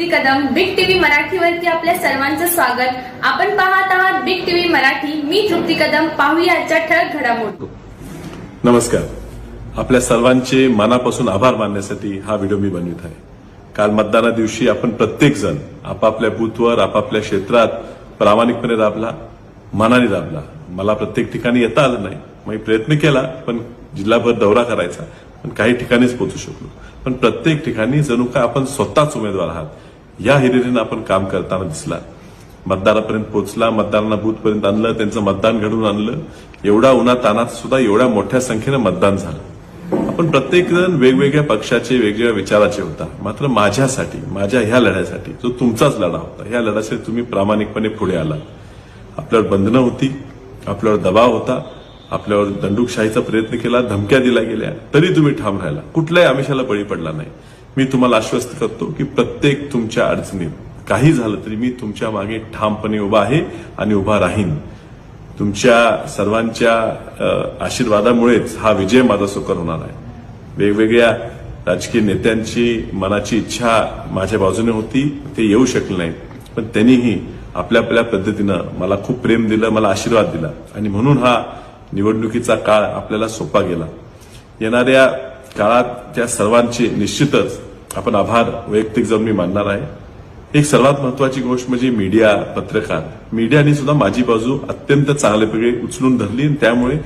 तृप्ती Kadam Big TV मराठीवरती आपल्या सर्वांचं स्वागत. आपण पाहत आहात बिग टीव्ही मराठी. मी तृप्ती कदम. पाहूया आजच्या ठळक घडामोडी. नमस्कार. आपल्या सर्वांचे मनापासून आभार मानण्यासाठी हा व्हिडिओ मी बनवित आहे. काल मतदाना दिवशी आपण प्रत्येक जण आपापल्या बूथवर आपापल्या क्षेत्रात प्रामाणिकपणे राबला मनाने राबला मला प्रत्येक ठिकाणी येता आलं नाही. मी प्रयत्न केला पण जिल्हाभर दौरा करायचा. पण काही ठिकाणीच पोहोचू शकलो. पण प्रत्येक ठिकाणी जणू का आपण स्वतःच उमेदवार आहात. या हिरिरीनं आपण काम करताना दिसला. मतदारापर्यंत पोहोचला मतदारांना बूथपर्यंत आणलं त्यांचं मतदान घडवून आणलं. एवढा उन्हा तानात सुद्धा एवढ्या मोठ्या संख्येनं मतदान झालं. आपण प्रत्येक जण वेगवेगळ्या पक्षाचे वेगवेगळ्या विचाराचे होता. मात्र माझ्यासाठी माझ्या ह्या लढ्यासाठी जो तुमचाच लढा होता ह्या लढ्यासाठी तुम्ही प्रामाणिकपणे पुढे आला. आपल्यावर बंधनं होती आपल्यावर दबाव होता आपल्यावर दंडुकशाहीचा प्रयत्न केला धमक्या दिल्या गेल्या तरी तुम्ही ठाम राहिला. कुठल्याही आमिषाला बळी पडला नाही. मी तुम्हाला आश्वस्त करतो की प्रत्येक तुमच्या अडचणीत काही झालं तरी मी तुमच्या मागे ठामपणे उभा आहे आणि उभा राहीन. तुमच्या सर्वांच्या आशीर्वादामुळेच हा विजय माझा सुकर होणार आहे. वेगवेगळ्या राजकीय नेत्यांची मनाची इच्छा माझ्या बाजूने होती ते येऊ शकले नाही पण त्यांनीही आपल्या आपल्या पद्धतीनं मला खूप प्रेम दिलं मला आशीर्वाद दिला. आणि म्हणून हा निवडणुकीचा काळ आपल्याला सोपा गेला. येणाऱ्या काळात त्या सर्वांचे निश्चितच आपण आभार वैयक्तिक जाऊन मी मानणार आहे. एक सर्वात महत्वाची गोष्ट म्हणजे मीडिया पत्रकार. मीडियाने सुद्धा माझी बाजू अत्यंत चांगल्यापैकी उचलून धरली आणि त्यामुळे